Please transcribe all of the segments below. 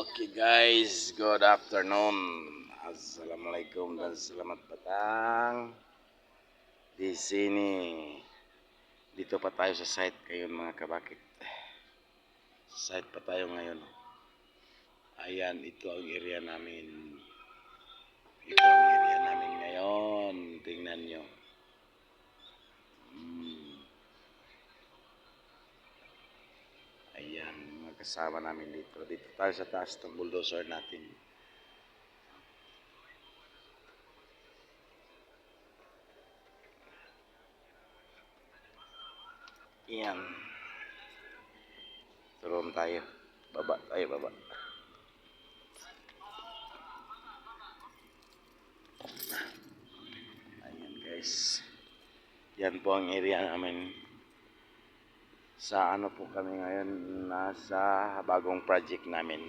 Okay guys, good afternoon. Assalamualaikum dan selamat datang di sini. Dito pa tayo sa site ngayon mga kabakit. Sa site pa tayo ngayon. Ayan, ito ang area namin. Ito ang area namin ngayon. Tingnan nyo. Hmm. Ayan, mga kasama namin dito. Dito tayo sa taas ng bulldozer natin. Ayan. Turon tayo. Baba tayo, baba. Ayan guys. Yan po ang area namin sa ano po kami ngayon? Nasa bagong project namin.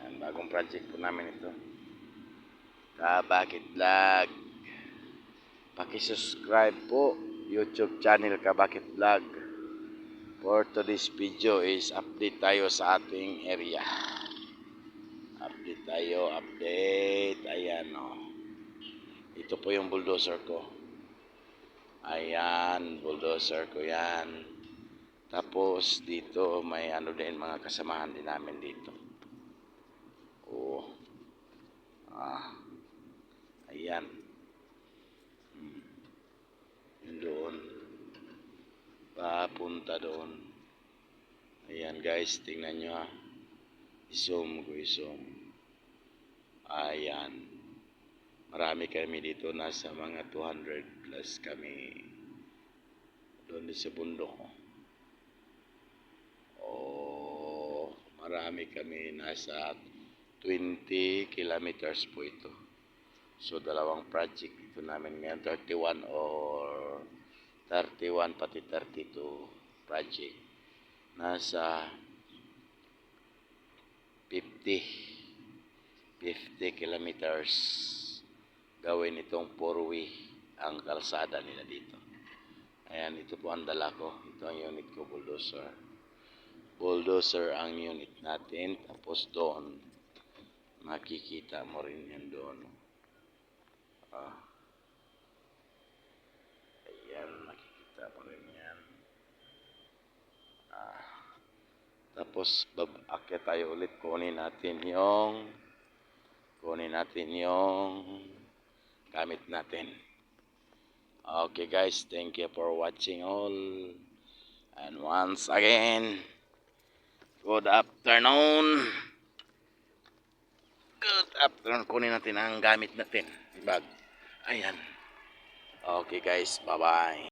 Yan, bagong project po namin ito. Kabakit Vlog. Paki-subscribe po YouTube channel Kabakit Vlog. For today's video is update tayo sa ating area. Update tayo, update. Ayan o oh. Ito po yung bulldozer ko Ayan, bulldozer ko yan. Tapos dito may ano din mga kasamahan din namin dito. Oh. Ah. Ayan. Hmm. Doon. Papunta doon. Ayan guys, tingnan nyo ah. I-zoom ko, i-zoom. Ayan. Marami kami dito, nasa mga 200 plus kami doon sa bundok. Oh, marami kami, nasa 20 kilometers po ito. So, dalawang project ito namin ngayon, 31 or 31 pati 32 project. Nasa 50 50 kilometers gawin itong four-way ang kalsada nila dito. Ayan, ito po ang dala ko. Ito ang unit ko, bulldozer. Bulldozer ang unit natin. Tapos doon, makikita mo rin yan doon. Ah. Ayan, makikita mo rin yan. Ah. Tapos, babakya tayo ulit. Kunin natin yung kunin natin yung gamit natin. Okay guys, thank you for watching all. And once again, good afternoon. Good afternoon. Kunin natin ang gamit natin. Bag. Ayan. Okay guys, bye-bye.